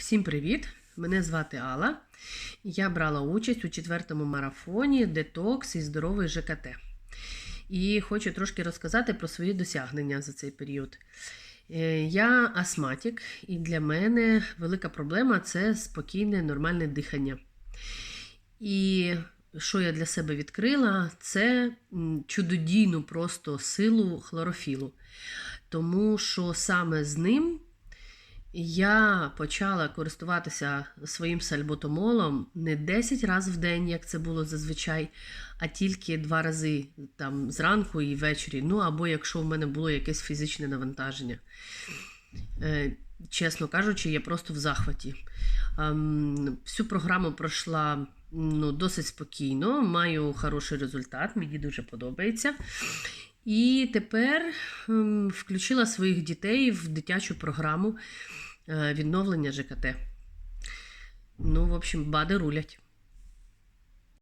Всім привіт! Мене звати Алла. Я брала участь у четвертому марафоні Детокс і здоровий ЖКТ. І хочу трошки розказати про свої досягнення за цей період. Е, Я астматик, і для мене велика проблема це спокійне, нормальне дихання. І що я для себе відкрила, це чудодійну просто силу хлорофілу. Тому що саме з ним я почала користуватися своїм сальботомолом не 10 разів в день, як це було зазвичай, а тільки два рази там зранку і ввечері. Ну або якщо в мене було якесь фізичне навантаження. Е, чесно кажучи, я просто в захваті. Ем, всю програму пройшла ну, досить спокійно, маю хороший результат, мені дуже подобається. І тепер ем, включила своїх дітей в дитячу програму е, відновлення ЖКТ. Ну, в общем, бади рулять.